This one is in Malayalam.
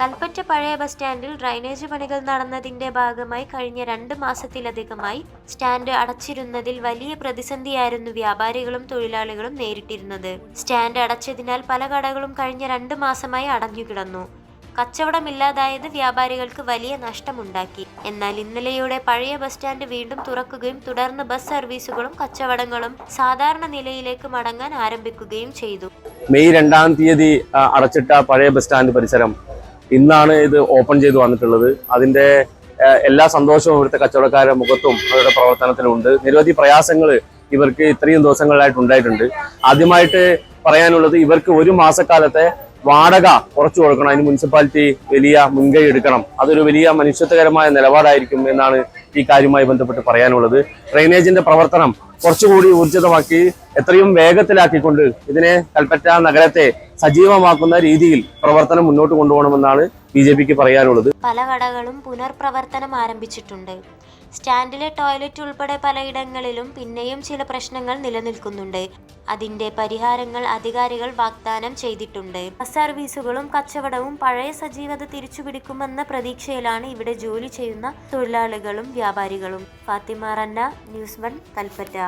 കൽപ്പറ്റ പഴയ ബസ് സ്റ്റാൻഡിൽ ഡ്രൈനേജ് പണികൾ നടന്നതിന്റെ ഭാഗമായി കഴിഞ്ഞ രണ്ട് മാസത്തിലധികമായി സ്റ്റാൻഡ് അടച്ചിരുന്നതിൽ വലിയ പ്രതിസന്ധിയായിരുന്നു വ്യാപാരികളും തൊഴിലാളികളും നേരിട്ടിരുന്നത്. സ്റ്റാൻഡ് അടച്ചതിനാൽ പല കടകളും കഴിഞ്ഞ രണ്ട് മാസമായി അടഞ്ഞുകിടന്നു കച്ചവടമില്ലാതായത് വ്യാപാരികൾക്ക് വലിയ നഷ്ടമുണ്ടാക്കി. എന്നാൽ ഇന്നലെയോടെ പഴയ ബസ് സ്റ്റാൻഡ് വീണ്ടും തുറക്കുകയും തുടർന്ന് ബസ് സർവീസുകളും കച്ചവടങ്ങളും സാധാരണ നിലയിലേക്ക് മടങ്ങാൻ ആരംഭിക്കുകയും ചെയ്തു. മെയ് രണ്ടാം തീയതി അടച്ചിട്ട പഴയ ബസ് സ്റ്റാൻഡ് പരിസരം ഇന്നാണ് ഇത് ഓപ്പൺ ചെയ്ത് വന്നിട്ടുള്ളത്. അതിന്റെ എല്ലാ സന്തോഷവും ഇവിടുത്തെ കച്ചവടക്കാരുടെ മുഖത്തും അവരുടെ പ്രവർത്തനത്തിലും ഉണ്ട് നിരവധി പ്രയാസങ്ങൾ ഇവർക്ക് ഇത്രയും ദിവസങ്ങളിലായിട്ട് ഉണ്ടായിട്ടുണ്ട്. ആദ്യമായിട്ട് പറയാനുള്ളത് ഇവർക്ക് ഒരു മാസക്കാലത്തെ വാടക കുറച്ചു കൊടുക്കണം. അതിന് മുനിസിപ്പാലിറ്റി വലിയ മുൻകൈ എടുക്കണം. അതൊരു വലിയ മനുഷ്യത്വകരമായ നിലപാടായിരിക്കും എന്നാണ് ഈ കാര്യവുമായി ബന്ധപ്പെട്ട് പറയാനുള്ളത്. ഡ്രെയിനേജിന്റെ പ്രവർത്തനം കുറച്ചുകൂടി ഊർജിതമാക്കി എത്രയും വേഗത്തിലാക്കിക്കൊണ്ട് ഇതിനെ കൽപ്പറ്റ നഗരത്തെ സജീവമാക്കുന്ന രീതിയിൽ പ്രവർത്തനം മുന്നോട്ട് കൊണ്ടുപോകണമെന്നാണ് ബി ജെ പിക്ക് പറയാനുള്ളത്. പല കടകളും പുനർപ്രവർത്തനം ആരംഭിച്ചിട്ടുണ്ട്. സ്റ്റാൻഡിലെ ടോയ്ലറ്റ് ഉൾപ്പെടെ പലയിടങ്ങളിലും പിന്നെയും ചില പ്രശ്നങ്ങൾ നിലനിൽക്കുന്നുണ്ട്. അതിന്റെ പരിഹാരങ്ങൾ അധികാരികൾ വാഗ്ദാനം ചെയ്തിട്ടുണ്ട്. ബസ് സർവീസുകളും കച്ചവടവും പഴയ സജീവത തിരിച്ചുപിടിക്കുമെന്ന പ്രതീക്ഷയിലാണ് ഇവിടെ ജോലി ചെയ്യുന്ന തൊഴിലാളികളും വ്യാപാരികളും. ഫാത്തിമ റന്ന ന്യൂസ് വൺ കൽപ്പറ്റ.